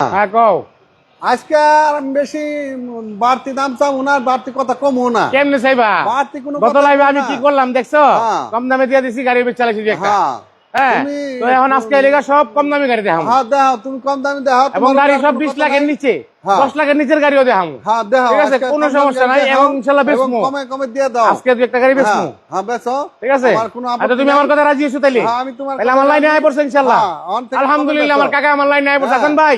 হ্যাঁ কও। আজকে আর বেশি বাড়তি দাম চাবো না বাড়তি কথা কমও না। কেমনে চাইবা? বাড়তি কোনো গত কথা লাইভে আমি কি করলাম দেখছ? হ্যাঁ। কম দামে দিয়ে দিছি গাড়ি বেচ চালাইছি একটা। হ্যাঁ। হ্যাঁ তো এখন আজকে এলাকা সব কম দামি গাড়ি হ্যাঁ দেখো তুমি কম দামে দেখো এবং তোমার গাড়ি আর সব বিশ লাখের নিচে। দশ লাখের নিচের গাড়িও দেখাম। হ্যাঁ দেখো ঠিক আছে, কোনো সমস্যা নাই, এবং ইনশাল্লাহ কমে কমে দিয়ে দাও। আজকে দু একটা গাড়ি হ্যাঁ, হ্যাঁ ঠিক আছে? কোনো আচ্ছা তুমি। আমার কথা রাজি আছো তাইলে? হ্যাঁ, আমি তোমার তাহলে আমার লাইনে আয় পড়ছে ইনশাল্লাহ। হ্যাঁ, আলহামদুলিল্লাহ আমার কাকা আমার লাইনে আয় পড়ছে। হ্যাঁ। হাসান ভাই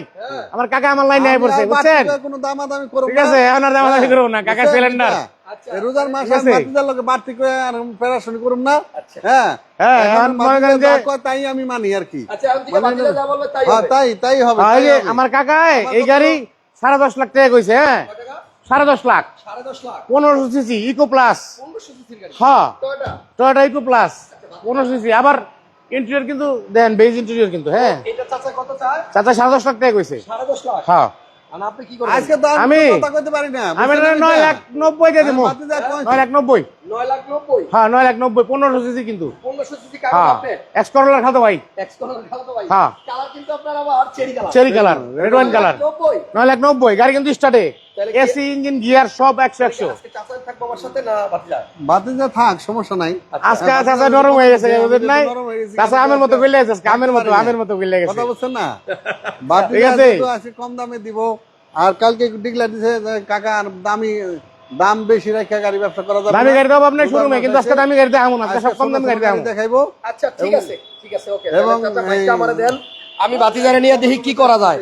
আমার কাকা আমার লাইনে আয় আমি পড়ছে বুঝছেন? কোনো দামাদামি করব ঠিক না। আছে এখন আর দামাদামি হ্যাঁ, করব না, কাকা সিলিন্ডার। হ্যাঁ। রোজার মাসে ঠিক লোকে বাড়তি করে আর প্যারাশনি করুন না। হ্যাঁ হ্যাঁ, এখন এখন বাতিজা করেন যে- যা কয় তাই আমি মানি আর কি। আচ্ছা তাই হ্যাঁ, তাই হবে। আমার কাকা এই গাড়ি সাড়ে দশ লাখ টাকা কইছে হ্যাঁ? সাড়ে দশ লাখ। পনেরোশো সিসি ইকো প্লাস। হ্যাঁ। Toyota eco plus. পনেরোশো সিসি। আবার ইন্টেরিয়র কিন্তু দেন বেজ ইন্টেরিয়র কিন্তু হ্যাঁ? চাচা সাড়ে দশ লাখ টাকা কইছে। হ্যাঁ। তো আমি নয়? লাখ নব্বই দিয়ে দেবো নয় লাখ নব্বই। হ্যাঁ নয় লাখ নব্বই পনেরোশো সিসি কিন্তু। হ্যাঁ খাতো ভাই। হ্যাঁ। কালার কিন্তু আপনার আবার cherry colour red wine colour নব্বই। নয় লাখ নব্বই গাড়ি কিন্তু স্টার্টে এসি ইঞ্জিন গিয়ার সব একশো একশো। বাতিজা? থাক সমস্যা নাই। আজকে চাচা নরম হয়ে গেছে নাই? হয়ে। চাচা আমের মতো গিলে গেছে আমের মতো আমের মতো গিলে গেছে। কথা বলছেন না? ঠিক বাতিজা আছে। কম দামে দিব। আর কালকে ডিক্লার দিছে কাকা দামি দাম বেশি রেখে গাড়ি ব্যবসা করা যাবে দামি গাড়ি শোরুমে কিন্তু আজকে দামি গাড়ি দেখাবো না আজকে সব কম দামি গাড়ি দেখাবো। দেখাইবো। আচ্ছা ঠিক আছে ঠিক আছে ওকে এবং আমারে দেন। আমি বাতিজারে নিয়ে দেখি কি করা যায়।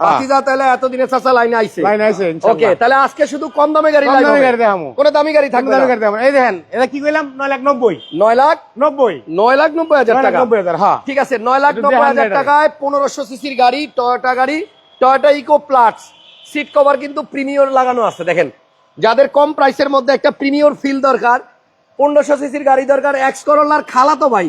বাতিজা তাহলে এতদিনে চাচা লাইনে আইছে। লাইন আছে ওকে তাহলে আজকে শুধু কম দামে গাড়ি লাইন দামি গাড়ি দেখাবো। কোনো দামি গাড়ি থাকবে দামি না। গাড়ি দেখাবো। এই দেখেন এটা কি কইলাম? নয় লাখ নব্বই। নয় লাখ নব্বই। নয় লাখ নব্বই হাজার টাকা। নব্বই হাজার হ্যাঁ। ঠিক আছে নয় লাখ এটা নব্বই দেখান হাজার টাকায় পনেরোশো সিসির গাড়ি টয়োটা গাড়ি Toyota eco plus. Seat cover কিন্তু প্রিমিয়র লাগানো আছে দেখেন। যাদের কম প্রাইসের মধ্যে একটা প্রিমিয়র ফিল দরকার পনেরোশো সিসির গাড়ি দরকার এক্স করোলার খালা তো ভাই।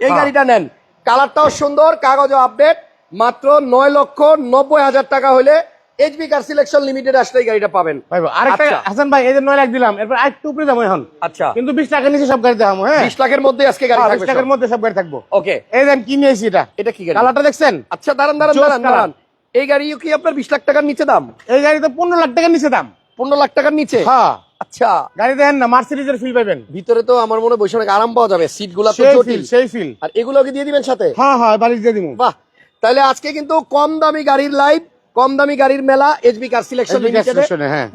এই হ্যাঁ। গাড়িটা নেন। কালারটাও সুন্দর কাগজও আপডেট মাত্র নয় লক্ষ নব্বই হাজার টাকা হলে এইচবি কার সিলেকশন লিমিটেড আসলে এই গাড়িটা পাবেন। ভাই আরেকটা আচ্ছা। হাসান ভাই এই যে নয় লাখ দিলাম এরপর আরেকটু উপরে যাব এখন। আচ্ছা। কিন্তু বিশ টাকার নিচে সব গাড়ি দেখাবো হ্যাঁ? বিশ লাখের মধ্যে আজকে গাড়ি হ্যাঁ, থাকবে টাকার মধ্যে সব গাড়ি থাকব। ওকে এই দেন কি নিয়েছি এটা? এটা কি গাড়ি? কালারটা দেখছেন? আচ্ছা দাঁড়ান দাঁড়ান দাঁড়ান দাঁড়ান। এই গাড়িও কি আপনার বিশ লাখ টাকার নিচে দাম? এই গাড়ি তো পনেরো লাখ টাকার নিচে দাম। পনেরো লাখ টাকার নিচে? হ্যাঁ। আচ্ছা। গাড়ি দেখেন না মার্সিডিজের ফিল পাবেন। ভিতরে তো আমার মনে বসে অনেক আরাম পাওয়া যাবে সিটগুলা তো সেই জটিল। ফিল সেই ফিল আর এগুলো দিয়ে দিবেন সাথে? হ্যাঁ হ্যাঁ বাড়ি দিয়ে দিব। বাহ! তাহলে আজকে কিন্তু কম দামি গাড়ির লাইভ কম দামি গাড়ির মেলা এইচবি কার সিলেকশন।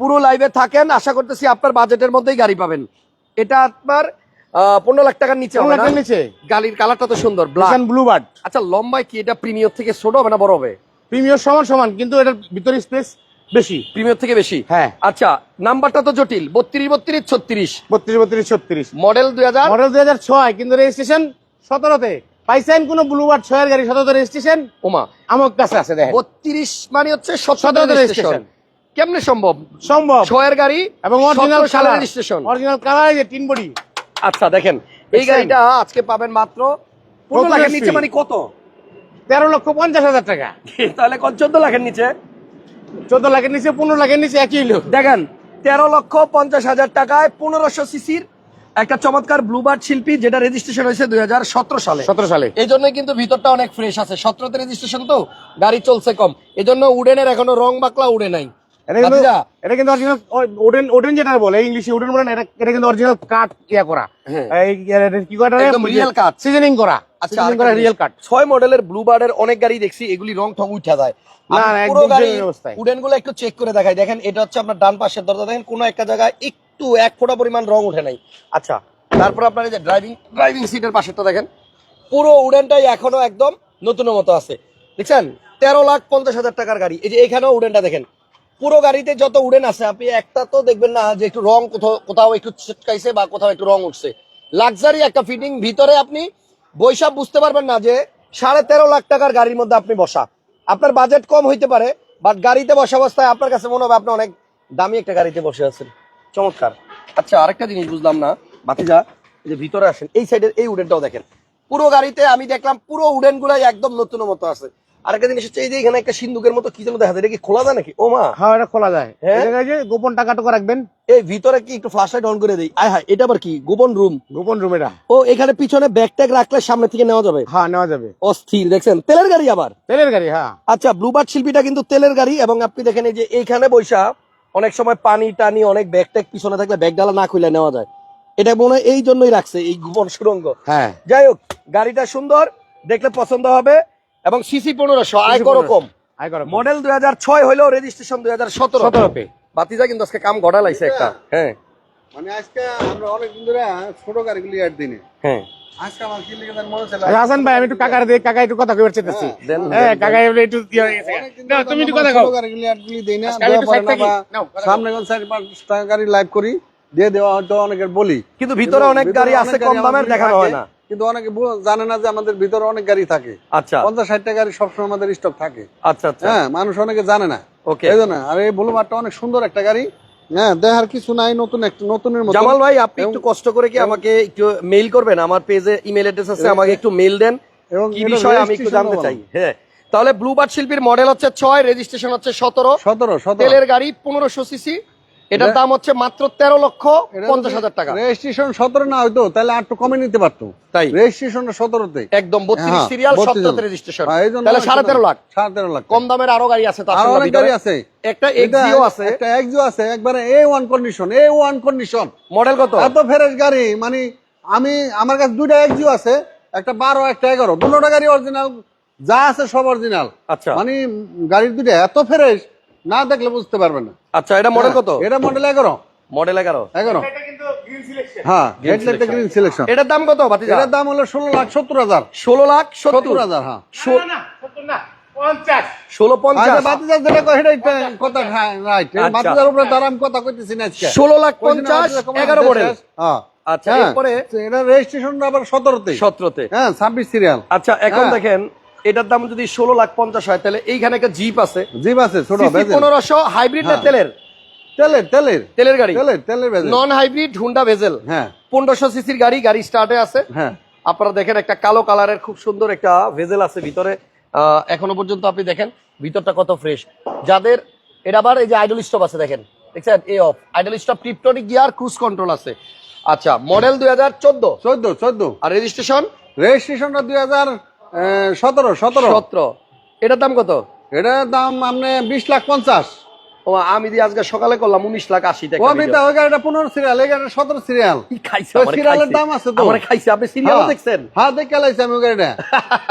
পুরো লাইভে থাকেন। আশা করতেছি আপনার বাজেটের মধ্যেই গাড়ি পাবেন। এটা আপনার পনেরো লাখ টাকার নিচে হবে না? নিচে। গাড়ির কালারটা তো সুন্দর ব্ল্যাক ব্লু বার্ড আচ্ছা লম্বায় কি এটা প্রিমিয়র থেকে ছোট হবে না বড় হবে? প্রিমিয়ার সমান সমান কিন্তু এটার ভিতরে স্পেস বেশি। প্রিমিয়র থেকে বেশি? হ্যাঁ। আচ্ছা নাম্বারটা তো জটিল। বত্রিশ বত্রিশ ছত্রিশ। বত্রিশ বত্রিশ ছত্রিশ। মডেল দুই হাজার? মডেল দুই হাজার ছয় কিন্তু রেজিস্ট্রেশন সতেরোতে। পাইছেন কোন ব্লু বার্ড ছয়ের গাড়ি সতেরোতে রেজিস্ট্রেশন ওমা। আমার কাছে আছে দেখেন। বত্রিশ মানে হচ্ছে সতেরো রেজিস্ট্রেশন কেমনে সম্ভব? সম্ভব। ছয়ের গাড়ি এবং অরিজিনাল সতেরো সালের রেজিস্ট্রেশন অরিজিনাল কালার যে তিন বডি। আচ্ছা দেখেন। এই গাড়িটা আজকে পাবেন মাত্র পনেরো লাখের নিচে মানে কত? তেরো লক্ষ পঞ্চাশ হাজার টাকা। তাহলে কত চোদ্দ লাখের নিচে? চোদ্দ লাখের নিচে পনেরো লাখের নিচে একই লোক। দেখেন তেরো লক্ষ পঞ্চাশ হাজার টাকায় পনেরোশো সিসির একটা চমৎকার ব্লুবার্ড শিল্পী যেটা রেজিস্ট্রেশন হয়েছে দুই সতেরো সালে। সতেরো সালে। এই জন্যই কিন্তু ভিতরটা অনেক ফ্রেশ আছে। সতেরোতে রেজিস্ট্রেশন তো গাড়ি চলছে কম। এজন্য উডেনের এখনও রং বাকলা উড়ে নাই। এটা কিন্তু এটা কিন্তু অরিজিনাল ওডেন ওডেন যেটা বলে ইংলিশে ওডেন বলে এটা এটা কিন্তু অরিজিনাল কাট ইয়া করা। হ্যাঁ। এই কি করে একদম real cut। সিজনিং করা। আচ্ছা করা রিয়েল কাট ছয় মডেলের ব্লু বার্ডের অনেক গাড়ি দেখছি এগুলি রং ঠং উঠা যায়। না, পুরো গাড়ি উডেনগুলো একটু চেক করে দেখাই। দেখেন এটা হচ্ছে আপনার ডান পাশের দরজা। দেখেন কোনো একটা জায়গায় একটু এক ফোঁটা পরিমাণ রং উঠে নাই। আচ্ছা। তারপর আপনার এই যে ড্রাইভিং ড্রাইভিং সিটের পাশেরটা দেখেন। পুরো উডেনটাই এখনও একদম নতুনের মতো আছে। দেখছেন? তেরো লাখ পঞ্চাশ হাজার টাকার গাড়ি। এই যে এখানেও উডেনটা দেখেন। পুরো গাড়িতে যত উডেন আছে, আপনি একটা তো দেখবেন না যে একটু রং কোথাও কোথাও একটু ছিটকাইছে বা কোথাও একটু রং উঠছে। লাক্সারি একটা ফিটিং ভিতরে আপনি বৈশাখ বুঝতে পারবেন না যে সাড়ে তেরো লাখ টাকার গাড়ির মধ্যে আপনি বসা। আপনার বাজেট কম হইতে পারে বাট গাড়িতে বসা অবস্থায় আপনার কাছে মনে হবে আপনি অনেক দামি একটা গাড়িতে বসে আছেন। চমৎকার। আচ্ছা আরেকটা জিনিস বুঝলাম না বাতিজা এই যে ভিতরে আসেন, এই সাইডের এই উডেনটাও দেখেন। পুরো গাড়িতে আমি দেখলাম পুরো উডেন গুলাই একদম নতুন মতো আছে। আরেকটা জিনিস হচ্ছে এই যে এখানে একটা সিন্ধুকের মতো কি যেন দেখা যায় এটা কি খোলা যায় নাকি? ও মা। হ্যাঁ এটা খোলা যায়। হ্যাঁ? গোপন টাকা টুকু রাখবেন? এই ভিতরে কি একটু ফ্লাশ লাইট অন করে দেই? আয় হায় এটা আবার কি? গোপন রুম গোপন রুম এটা। ও এখানে পিছনে ব্যাগ ট্যাগ রাখলে সামনে থেকে নেওয়া যাবে? হ্যাঁ নেওয়া যাবে। অস্থির দেখছেন? তেলের গাড়ি আবার। তেলের গাড়ি হ্যাঁ। আচ্ছা ব্লুবার্ড শিল্পীটা কিন্তু তেলের গাড়ি এবং আপনি দেখেন এই যে এইখানে বৈশা অনেক সময় পানি টানি অনেক ব্যাগ ট্যাগ পিছনে থাকলে ব্যাগ ডালা না খুলে নেওয়া যায়। এটা মনে হয় এই জন্যই রাখছে এই গোপন সুরঙ্গ হ্যাঁ। যাই হোক গাড়িটা সুন্দর দেখলে পছন্দ হবে। এবং সিসি পনেরোশো আয় কম। মডেল দুই হাজার ছয় হইলেও রেজিস্ট্রেশন দুই হাজার সতেরো। সতেরোতে। বাতিজা কিন্তু আজকে কাম ঘটা লাইছে একটা। হ্যাঁ। মানে আজকে আমরা অনেকদিন ধরে ছোট গাড়িগুলি দিনে। হ্যাঁ। আজকে আমার কি লেগে জানি ছিল হাসান ভাই আমি একটু কাকার দিয়ে কাকা একটু কথা কইবার চাইতেছি হ্যাঁ কাকা একটু ইয়ে হয়ে ধরে তুমি একটু কথা কও। সামনে কোন চার পাঁচটা গাড়ি লাইভ করি দিয়ে দেওয়া হয়তো অনেকের বলি। কিন্তু ভিতরে অনেক গাড়ি আছে কম দামের দেখানো হয় না। কিন্তু অনেকে জানে না যে আমাদের ভিতরে অনেক গাড়ি থাকে। আচ্ছা। পঞ্চাশ ষাটটা গাড়ি সবসময় আমাদের স্টক থাকে। আচ্ছা আচ্ছা। হ্যাঁ মানুষ অনেকে জানে না। ওকে এই জন্য আর এই বুলুমারটা অনেক সুন্দর একটা গাড়ি। হ্যাঁ দেখার কিছু নাই নতুন একটা নতুনের মতো। জামাল ভাই আপনি একটু কষ্ট করে কি আমাকে একটু মেইল করবেন? আমার পেজে ইমেল অ্যাড্রেস আছে আমাকে একটু মেইল দেন। এবং কি বিষয় আমি একটু জানতে চাই? হ্যাঁ। তাহলে ব্লুবার্ড শিল্পীর মডেল হচ্ছে ছয় রেজিস্ট্রেশন হচ্ছে সতেরো। সতেরো সতেরো। তেলের গাড়ি পনেরোশো সিসি এটার দাম হচ্ছে মাত্র তেরো লক্ষ পঞ্চাশ হাজার টাকা। রেজিস্ট্রেশন সতেরো না হয়তো তাহলে আর একটু কমে নিতে পারতো। তাই। রেজিস্ট্রেশনটা সতেরোতে। একদম বত্রিশ সিরিয়াল 32 সতেরোতে রেজিস্ট্রেশন তাহলে সাড়ে তেরো লাখ। সাড়ে তেরো লাখ। কম দামের আরও গাড়ি আছে আর অনেক গাড়ি আছে। একটা এক্সিও আছে। একটা এক্সিও আছে একবারে A one condition A one condition model কত? এত ফ্রেশ গাড়ি মানে আমি আমার কাছে দুইটা এক্সিও আছে একটা বারো একটা এগারো। দুটোটা গাড়ি অরিজিনাল যা আছে সব অরিজিনাল আচ্ছা। মানে গাড়ির দুইটা এত ফ্রেশ না দেখলে বুঝতে পারবেন না। আচ্ছা এটা মডেল কত? এটা মডেল এগারো। মডেল এগারো? এগারো। এটা কিন্তু গ্রিন সিলেকশন হ্যাঁ হেডলাইটটা গ্রিন সিলেকশন এটার দাম কত বাতিজা এটার দাম হলো ষোলো লাখ সত্তর হাজার। ষোলো লাখ সত্তর? সত্তর হাজার হ্যাঁ। ষোল- পঞ্চাশ? আচ্ছা বাতিজার যেটা কথা রাইট আচ্ছা। বাতিজার উপরে তার আমি কথা কইতেছি না আজকে। ষোলো লাখ পঞ্চাশ এগারো মডেল হ্যাঁ। আচ্ছা হ্যাঁ, এরপরে? এটা রেজিস্ট্রেশন আবার সতেরোতে। সতেরোতে। হ্যাঁ ছাব্বিশ সিরিয়াল আচ্ছা এখন হ্যাঁ। দেখেন এটার দাম যদি ষোলো লাখ পঞ্চাশ হয় তাহলে এইখানে একটা জিপ আছে। জিপ আছে ছোট পনেরোশো হাইব্রিড না হ্যাঁ। তেলের? তেলের তেলের। তেলের গাড়ি। তেলের তেলের নন হাইব্রিড হুন্ডা ভেজেল হ্যাঁ। পনেরোশো সিসির গাড়ি গাড়ি স্টার্টে আছে। হ্যাঁ। আপনারা দেখেন একটা কালো কালারের খুব সুন্দর একটা ভেজেল আছে ভিতরে। এখনও পর্যন্ত আপনি দেখেন ভিতরটা কত ফ্রেশ যাদের এটা আবার এই যে আইডল স্টপ আছে দেখেন। দেখছেন? এ of idle stop tiptronic gear cruise control আছে। আচ্ছা মডেল দুই হাজার চোদ্দ। চোদ্দ চোদ্দ। আর রেজিস্ট্রেশন রেজিস্ট্রেশনটা দুই হাজার সতেরো সতেরো। সতেরো। এটার দাম কত? এটার দাম আপনি বিশ লাখ পঞ্চাশ। ও আমি দিয়ে আজকে সকালে করলাম উনিশ লাখ আশি টাকা ওই গাড়িটা পনেরো সিরিয়াল এই গাড়িটা সতেরো সিরিয়াল কি খাইছে? ওই সিরিয়ালের দাম আছে তো। আমারে খাইছে। আপনি সিরিয়াল দেখছেন? হ্যাঁ দেখে লাইছি আমি ওই গাড়িটা।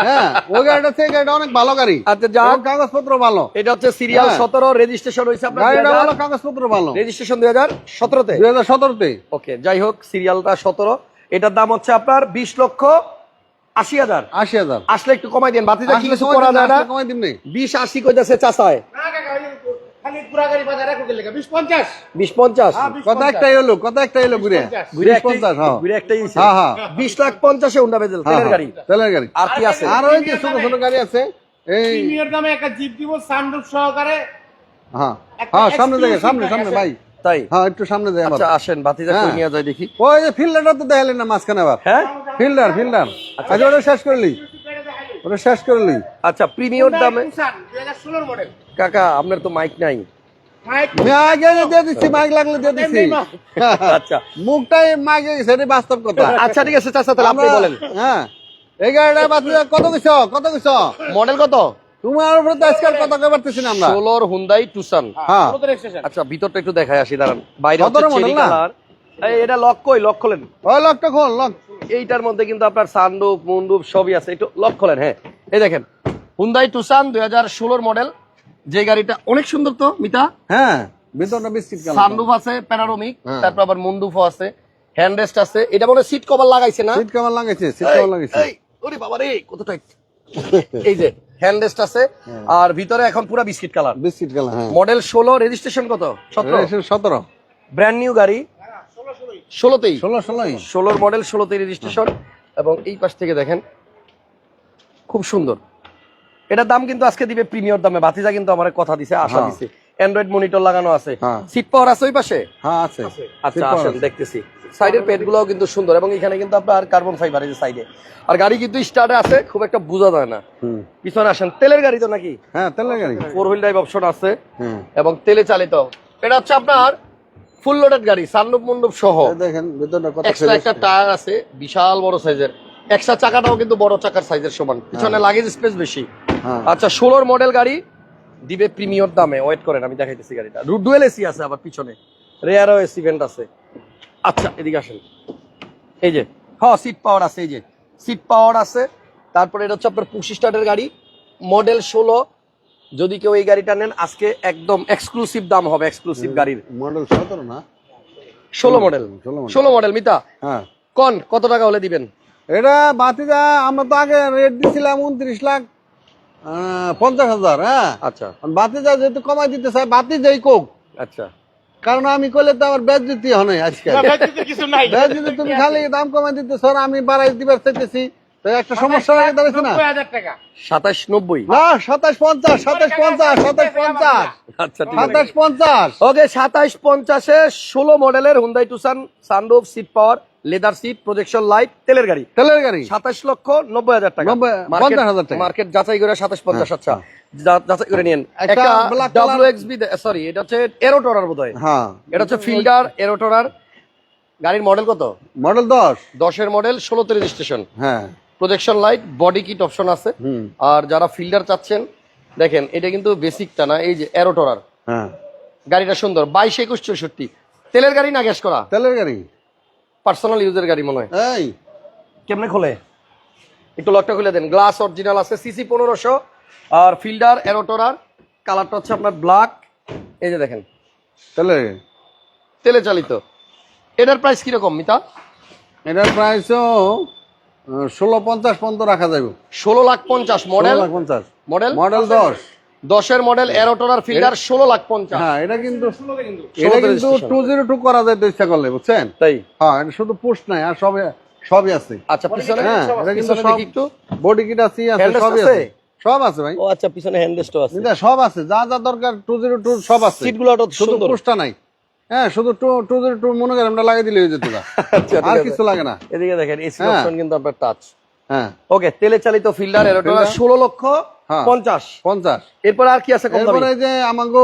হ্যাঁ ওই গাড়িটা থেকে গাড়িটা অনেক ভালো গাড়ি। আচ্ছা এবং কাগজপত্র ভালো। এটা হচ্ছে সিরিয়াল হ্যাঁ। সতেরো রেজিস্ট্রেশন হয়েছে আপনার গাড়িটা ভালো কাগজপত্র ভালো। রেজিস্ট্রেশন দুই হাজার সতেরোতে? দুই হাজার সতেরোতে। ওকে যাই হোক সিরিয়ালটা সতেরো। এটার দাম হচ্ছে আপনার বিশ লক্ষ আশি হাজার। আশি হাজার। আসলে একটু কমাই দেন বাতিটা কি কিছু কমাই করা যায় না? কমাই দিন। বিশ আশি কইতাছে চাষায় বিশ হ্যাঁ, বিশ কথা একটাই হলো কথা একটাই হলো ঘুরে। পঞ্চাশ। ঘুরে বিশ একটাই- পঞ্চাশ হ্যাঁ। হ্যাঁ হ্যাঁ। বিশ লাখ পঞ্চাশে উন্ডা বেজেল তেলের গাড়ি। তেলের গাড়ি। আর কি আছে? আর ওই যে ছোট ছোট গাড়ি আছে এই প্রিমিয়ার দামে একটা জিপ দিব সানরুফ সহকারে। হ্যাঁ। হ্যাঁ সামনে দেখে সামনে সামনে ভাই। তাই? হ্যাঁ একটু সামনে যাই আচ্ছা আসেন বাতিজা হ্যাঁ। কই নিয়ে যায় দেখি। ওই যে ফিল্ডারটা তো দেখালেন না মাঝখানে আবার। হ্যাঁ? Fielder Fielder. আচ্ছা। ওটা শেষ করলি ওটা শেষ করলি আচ্ছা প্রিমিয়র দামে? দুই হাজার ষোলোর মডেল। কাকা আপনার তো মাইক নাই। মাইক মাইক মাইক লাগলে দিয়ে আচ্ছা। মুখটাই মাইকে গেছে বাস্তব কথা। আচ্ছা ঠিক আছে চাচা তাহলে আপনি আমরা- বলেন। হ্যাঁ। এই গাড়িটা বাতিল কত কিছু কত কিছু মডেল কত? তোমার উপরে তো আজকাল কথা কই পারতেছি না আমরা। ষোলোর হুন্দাই টুসান হ্যাঁ। আচ্ছা ভিতরটা একটু দেখায় আসি দাঁড়ান। বাইরে হচ্ছে চেরি কালার এই এটা লক কই? লক খোলেন? ওই লকটা খোল লক এইটার মধ্যে কিন্তু আপনার সানরুফ মুন্ডুপ সবই আছে। একটু লক খোলেন হ্যাঁ। এই দেখেন হুন্দাই টুসান দুই হাজার ষোলোর মডেল যে গাড়িটা অনেক সুন্দর তো মিতা? হ্যাঁ ভিতরটা বিস্কিট কালার সানরুফ আছে প্যানারোমিক হ্যাঁ। তারপর আবার মুন্ডুফও আছে হ্যান্ড রেস্ট আছে। এটা মনে সিট কভার লাগাইছে না? সিট কেমন লাগাইছে সিট কেমন লাগাইছে। এই, ওরে বাবা রে কত টাইট এই যে হ্যান্ড রেস্ট আছে। আর ভিতরে এখন পুরো বিস্কিট কালার। বিস্কিট কালার হ্যাঁ। মডেল ষোলো রেজিস্ট্রেশন কত? সতেরো? সতেরো। ব্র্যান্ড নিউ গাড়ি। ষোলোতেই? ষোলো ষোলোই। ষোলোর মডেল ষোলোতেই রেজিস্ট্রেশন। এবং এই পাশ থেকে দেখেন খুব সুন্দর। এটার দাম কিন্তু আজকে দিবে প্রিমিয়র দামে। বাতিজা কিন্তু আমার কথা দিছে আশা হ্যাঁ। দিছে। অ্যান্ড্রয়েড মনিটর লাগানো আছে। হ্যাঁ। সিট পাওয়ার আছে ওই পাশে? হ্যাঁ আছে। আচ্ছা আসেন দেখতেছি। সাইডের পেটগুলোও কিন্তু সুন্দর এবং এখানে কিন্তু আপনার কার্বন ফাইবার এই যে সাইডে আর গাড়ি কিন্তু স্টার্টে আছে খুব একটা বোঝা যায় না। পিছনে আসেন তেলের গাড়ি তো নাকি? হ্যাঁ তেলের গাড়ি। ফোর হুইল ড্রাইভ অপশন আছে হ্যাঁ এবং তেলে চালিত। এটা হচ্ছে আপনার ফুল লোডেড গাড়ি সানরূপ মণ্ডপ সহ। দেখেন এক্সট্রা একটা টায়ার আছে বিশাল বড় সাইজের এক্সট্রা চাকাটাও কিন্তু বড় চাকার সাইজের সমান। পিছনে লাগেজ স্পেস বেশি। হ্যাঁ। আচ্ছা ষোলোর মডেল গাড়ি দিবে প্রিমিয়র দামে। ওয়েট করেন আমি দেখাইতেছি গাড়িটা। রুট ডুয়েল এসি আছে আবার পিছনে। রেয়ারও এসি ভেন্ট আছে। আচ্ছা এদিকে আসেন। এই যে। হ্যাঁ সিট পাওয়ার আছে এই যে। সিট পাওয়ার আছে। তারপরে এটা হচ্ছে আপনার পুশি স্টার্টের গাড়ি। মডেল ষোলো। যদি কেউ এই গাড়িটা নেন আজকে একদম এক্সক্লুসিভ দাম হবে এক্সক্লুসিভ গাড়ির। মডেল সতেরো না? ষোলো মডেল 16 ষোলো মডেল মিতা? হ্যাঁ। কন কত টাকা হলে দিবেন? এটা বাতিজা আমরা তো আগে রেট দিছিলাম উনত্রিশ লাখ পঞ্চাশ হাজার হ্যাঁ। আচ্ছা। বাতিজা যেহেতু কমাই দিতে চাই বাতি যাই কোক আচ্ছা। কারণ আমি করলে তো আমার ব্যাজ দিতে হয় আজকে। দিতে তুমি খালি দাম কমাই দিতে স্যার আমি বাড়াই দিবার চাইতেছি। তো একটা সমস্যা হয়ে দাঁড়াইছে না? সাতাশ নব্বই। না সাতাশ পঞ্চাশ সাতাশ পঞ্চাশ সাতাশ পঞ্চাশ। আচ্ছা সাতাশ পঞ্চাশ। ওকে সাতাশ পঞ্চাশে ষোলো মডেলের Hyundai Tucson sunroof seat power leather seat projection light তেলের গাড়ি। তেলের গাড়ি। সাতাশ লক্ষ নব্বই হাজার টাকা। মার্কেট- পঞ্চাশ হাজার টাকা। মার্কেট যাচাই করে সাতাশ পঞ্চাশ আচ্ছা। যাচাই করে নিন একটা এক্স বি সরি এটা হচ্ছে এরোটোরার বোধ হয় হ্যাঁ। এটা হচ্ছে ফিল্ডার এরোটোরার গাড়ির মডেল কত? মডেল দশ। দশের মডেল ষোলোতে রেজিস্ট্রেশন হ্যাঁ। Projection light body kit option আছে। আর যারা ফিল্ডার চাচ্ছেন দেখেন এটা কিন্তু বেসিকটা না এই যে এরোটোরার হ্যাঁ। গাড়িটা সুন্দর বাইশ একুশ চৌষট্টি। তেলের গাড়ি না গ্যাস করা? তেলের গাড়ি। পার্সোনাল ইউজের গাড়ি মনে হয়। এই। কেমনে খোলে? একটু লকটা খুলে দেন। গ্লাস অরিজিনাল আছে সিসি পনেরোশো। আর ফিল্ডার এরোটোরার কালারটা হচ্ছে আপনার ব্ল্যাক এই যে দেখেন। গাড়ি তেলে চালিত। এটার প্রাইস কীরকম মিতা? এটার প্রাইসও ষোলো পঞ্চাশ পর্যন্ত রাখা যাবে। ষোলো লাখ পঞ্চাশ মডেল পঞ্চাশ। মডেল মডেল দশ। দশের মডেল এরোটোরার ফিল্ডার ষোলো লাখ পঞ্চাশ। হ্যাঁ এটা কিন্তু এটা কিন্তু টু জিরো টু করা যায় ইচ্ছা করলে বুঝছেন? তাই? হ্যাঁ এটা শুধু পুশ নাই আর সবই সবই আছে। আচ্ছা পিছনে? হ্যাঁ এটা কিন্তু সব একটু। বডি কিট আছে আছে সবই আছে? সব আছে ভাই। ও আচ্ছা পিছনে হ্যান্ডেস্টও আছে। এটা সব আছে যা যা দরকার টু জিরো টু সব আছে। সিটগুলো তো শুধু পুশটা নাই। হ্যাঁ শুধু টু টু জিরো টু মনে করেন আমরা লাগিয়ে দিলে হয়ে যেত। আচ্ছা, আর কিছু লাগে না। এদিকে দেখেন এসি হ্যাঁ। অপশন কিন্তু আপনার টাচ হ্যাঁ। ওকে তেলে চালিত ফিল্ডার Fielder? ষোলো লক্ষ। হ্যাঁ। পঞ্চাশ। পঞ্চাশ। এরপর আর কি আছে এরপরে যে আমাগো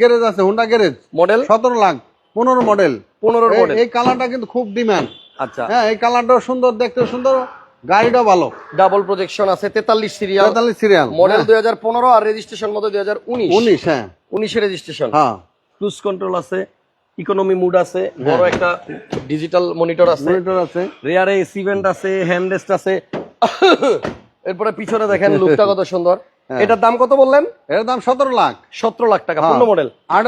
গ্যারেজ আছে হুন্ডা গ্যারেজ মডেল সতেরো লাখ পনেরো মডেল পনেরোর মডেল এই কালারটা কিন্তু খুব ডিমান্ড আচ্ছা। হ্যাঁ এই কালারটাও সুন্দর দেখতে সুন্দর গাড়িটাও ভালো। ডাবল প্রজেকশন আছে তেতাল্লিশ সিরিয়াল তেতাল্লিশ সিরিয়াল মডেল দুই হাজার পনেরো আর রেজিস্ট্রেশন মধ্যে দুই হাজার উনিশ। উনিশ হ্যাঁ। উনিশে রেজিস্ট্রেশন হ্যাঁ। ক্রুজ কন্ট্রোল আছে ইকোনমি মুড আছে বড় একটা ডিজিটাল মনিটর আছে। মনিটর আছে। রেয়ারে এসি ভেন্ট আছে হ্যান্ডরেস্ট আছে। এরপরে পিছনে দেখেন লুকটা কত সুন্দর। হ্যাঁ। এটার দাম কত বললেন? এর দাম সতেরো লাখ। সতেরো লাখ টাকা হ্যাঁ। পূর্ণ মডেল আর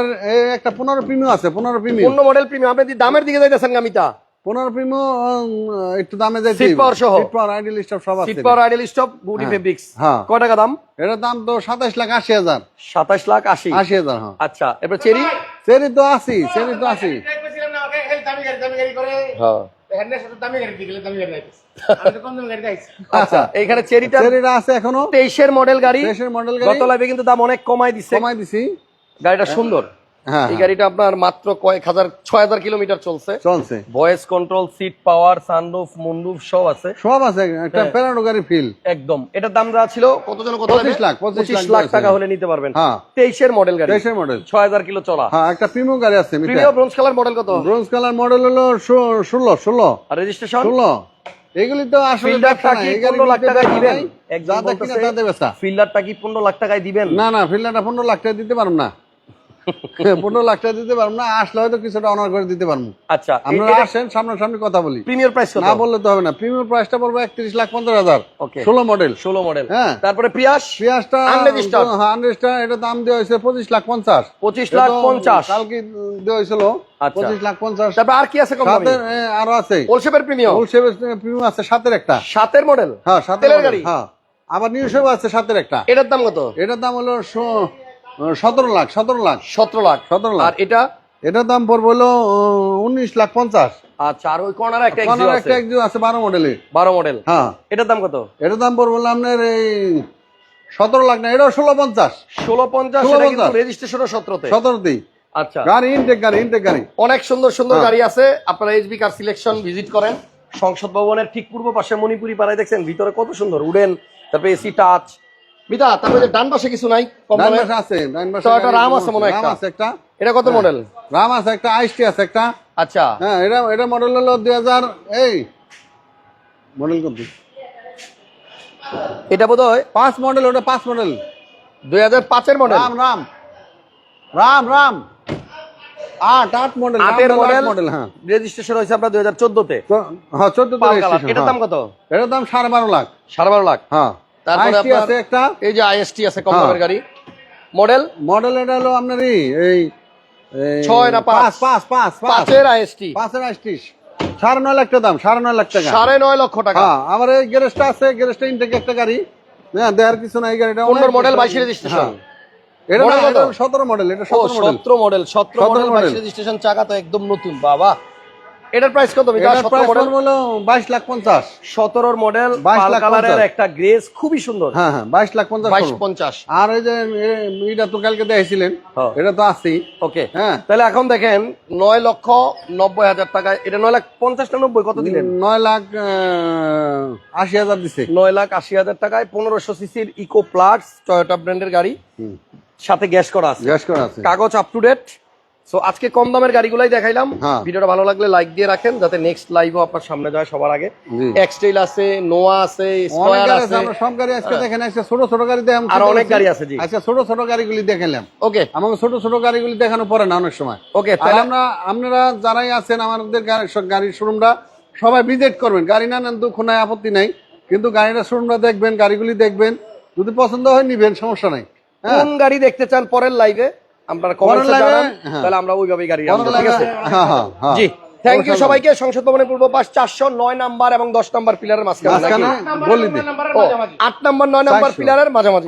একটা পনেরো প্রিমিয়াম আছে পনেরো প্রিমিয়াম পূর্ণ মডেল প্রিমিয়াম আপনি দামের দিকে যাইতেছেন গামিতা পনেরো প্রিমিয়াম একটু দামে যাই Seat power সহ? সিট পাওয়ার আইডিয়াল স্টপ সব সিট আছে পাওয়ার আইডেল স্টপ বুটি। ফেব্রিক্স হ্যাঁ। কয় টাকা দাম? এটার দাম তো সাতাশ লাখ আশি হাজার। সাতাশ লাখ আশি। আশি হাজার হ্যাঁ। আচ্ছা এরপর চেরি? চেরি তো আশি সেরি তো আশি দেখবেছিলাম না ওকে এই দামি গাড়ি দামি গাড়ি করে। হ্যাঁ। আচ্ছা এখানে চেরিটা আছে এখনও। তেইশের মডেল গাড়ি। মডেল গত গাড়ি লাইভে কিন্তু দাম অনেক কমাই দিছে। কমাই দিছি। গাড়িটা সুন্দর। এই গাড়িটা আপনার মাত্র কয়েক হাজার ছয় হাজার কিলোমিটার চলছে। চলছে। Voice control seat power sunroof moonroof সব আছে। সব আছে একটা হ্যাঁ। প্যারাডো গাড়ি ফিল একদম। এটার দাম যা ছিল কত জন কত 25 লাখ, 25 পঁচিশ লাখ টাকা হলে নিতে পারবেন। হ্যাঁ। তেইশের মডেল গাড়ি। দেশের মডেল ছয় হাজার কিলো চলা। হ্যাঁ একটা প্রিমিয়াম গাড়ি আছে প্রিমিয়াম ব্রোঞ্জ কালার মডেল কত? ব্রোঞ্জ কালার মডেল হলো ষোলো ষোলো। আর রেজিস্ট্রেশন ষোলো। এগুলি তো আসলে ফিল্ডারটা ব্যবসা না, কি পনেরো লাখ টাকায় দিবেন? নাই। যা দেখি না বলতেছে, তাতে ফিল্ডারটা কি পনেরো লাখ টাকায় দিবেন? না না ফিল্ডারটা পনেরো লাখ টাকা দিতে পারব না। পনেরো লাখ টাকা দিতে পারব না আসলে হয়তো কিছুটা অনার করে দিতে পারব। আচ্ছা আমরা আসেন সামনাসামনি কথা বলি। প্রিমিয়ার প্রাইস না বললে তো হবে না। প্রিমিয়াম প্রাইসটা পড়বে একত্রিশ লাখ পঞ্চাশ হাজার। ষোলো মডেল ষোলো মডেল হ্যাঁ। তারপরে পিয়াস Unregistered। হ্যাঁ এটা দাম দেওয়া হয়েছে পঁচিশ লাখ পঞ্চাশ। পঁচিশ লাখ পঞ্চাশ। কালকে দেওয়া হয়েছিল। আচ্ছা। পঁচিশ লাখ পঞ্চাশ। তারপর আর কি আছে সাতের আরও আছে। ওলশেপের প্রিমিয়াম প্রিমিয়াম আছে সাতের একটা। সাতের মডেল হ্যাঁ সাতের গাড়ি? হ্যাঁ। আবার নিউ সেভ আছে সাতের একটা। এটার দাম কত? এটার দাম হলো সতেরো লাখ সতেরো লাখ। সতেরো লাখ। 17 লাখ। আর এটা? এটার দাম পড়বে হলো উনিশ লাখ পঞ্চাশ। আচ্ছা আর ওই কর্নার একটা কর্নার একটা একজন আছে বারো মডেলের বারো মডেল হ্যাঁ। এটার দাম কত? এটার দাম পড়বে আপনার এই সতেরো লাখ না এটাও ষোলো পঞ্চাশ। ষোলো পঞ্চাশ এটা। রেজিস্ট্রেশনও সতেরোতে। সতেরোতেই। আচ্ছা। গাড়ি ইনটেক গাড়ি ইনটেক গাড়ি। অনেক সুন্দর সুন্দর হ্যাঁ। গাড়ি আছে। আপনারা এইচবি কার সিলেকশন ভিজিট করেন। সংসদ ভবনের ঠিক পূর্ব পাশে মণিপুরি পাড়ায় দেখছেন ভিতরে কত সুন্দর উডেন তারপরে এসি টাচ মিতা তারপরে যে ডান পাশে কিছু নাই ডান পাশে আছে ডান পাশে একটা রাম আছে মনে হয় রাম আছে একটা। এটা কত মডেল রাম আছে একটা আইসটি আছে একটা। আচ্ছা। হ্যাঁ এটা এটা মডেল হলো দুই হাজার এই। মডেল কত? এটা বোধ হয় পাঁচ মডেল ওটা পাঁচ মডেল দুই হাজার পাঁচের মডেল রাম রাম। রাম রাম। আট আট মডেল আটের মডেল মডেল হ্যাঁ। রেজিস্ট্রেশন হয়েছে আপনার দুই হাজার চোদ্দতে। তো হ্যাঁ চোদ্দ এটার দাম কত? এটার দাম সাড়ে বারো লাখ। সাড়ে বারো লাখ? হ্যাঁ। তারপরে আছে একটা। এই যে আইএসটি আছে কম হ্যাঁ। দামের গাড়ি। মডেল? মডেল এটা হলো আপনার এই ছয় না পাঁচ? পাঁচ পাঁচ পাঁচ পাঁচ। পাঁচের আইএসটি। পাঁচের সাড়ে নয় লাখ টাকা দাম সাড়ে নয় লাখ টাকা। সাড়ে নয় লক্ষ টাকা। হ্যাঁ আমার এই গ্যারেজটা আছে গ্যারেজটা ইনটেক একটা গাড়ি। হ্যাঁ দেওয়ার কিছু নাই গাড়িটা। পনেরো মডেল বাইশ রেজিস্ট্রেশন। এটা সতেরো মডেল এটা সতেরো মডেল সতেরো মডেল সতেরো মডেল বাইশ রেজিস্ট্রেশন চাকা তো একদম নতুন বাবা। এটার প্রাইস কত মডেল হলো বাইশ লাখ পঞ্চাশ। সতেরোর মডেল 22 পাল লাখ কালারের। একটা গ্রেস খুবই সুন্দর। হ্যাঁ হ্যাঁ বাইশ লাখ পঞ্চাশ বাইশ পঞ্চাশ। আর ওই যে এটা তো কালকে দেখেছিলেন হ্যাঁ। এটা তো আছেই। ওকে। হ্যাঁ। তাহলে এখন দেখেন নয় লক্ষ নব্বই হাজার টাকা এটা নয় লাখ পঞ্চাশ না নব্বই? কত দিলেন? নয় লাখ আশি হাজার দিছে। নয় লাখ আশি হাজার টাকায় পনেরোশো সিসির ইকো প্লাস টয়োটা ব্র্যান্ডের গাড়ি। সাথে গ্যাস করা আছে। গ্যাস করা আছে। কাগজ আপ টু ডেট সো আজকে কম দামের গাড়িগুলাই দেখাইলাম। হ্যাঁ। ভিডিওটা ভালো লাগলে লাইক দিয়ে রাখেন যাতে নেক্সট লাইভও আপনার সামনে যায় সবার আগে। এক্সটেল আছে নোয়া আছে স্কয়ার আছে। আমরা সব গাড়ি আজকে দেখেন আজকে ছোট ছোট গাড়ি দেখাম আর অনেক গাড়ি আছে, জি। আজকে ছোট ছোট গাড়িগুলি দেখালাম ওকে আমাকে ছোট ছোট গাড়িগুলি দেখানো পড়ে না অনেক সময়। ওকে তাহলে আমরা আপনারা যারাই আছেন আমাদের গাড়ির শোরুমটা সবাই ভিজিট করবেন। গাড়ি না নেন দুঃখ নাই আপত্তি নাই। কিন্তু গাড়িটা শোরুমটা দেখবেন গাড়িগুলি দেখবেন। যদি পছন্দ হয় নিবেন সমস্যা নাই। হ্যাঁ। কোন গাড়ি দেখতে চান পরের লাইভে আপনারা জানান হ্যাঁ। তাহলে আমরা ওইভাবেই গাড়ি আনব, ঠিক আছে? হ্যাঁ হ্যাঁ জি থ্যাংক ইউ সবাইকে সংসদ ভবনের পূর্ব পাশ চারশো নয় নাম্বার এবং দশ নাম্বার পিলারের মাঝখানে আট নাম্বার নয় নাম্বার। পিলারের মাঝামাঝি।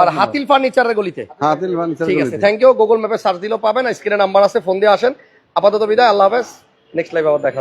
আর হাতিল ফার্নিচারের গলিতে। হাতিল ফার্নিচার ঠিক আছে থ্যাংক ইউ গুগল ম্যাপে সার্চ দিলেও পাবেন স্ক্রিনে নাম্বার আছে ফোন দিয়ে আসেন। আপাতত বিদায় আল্লাহ হাফেজ। নেক্সট লাইভ আবার দেখা হবে।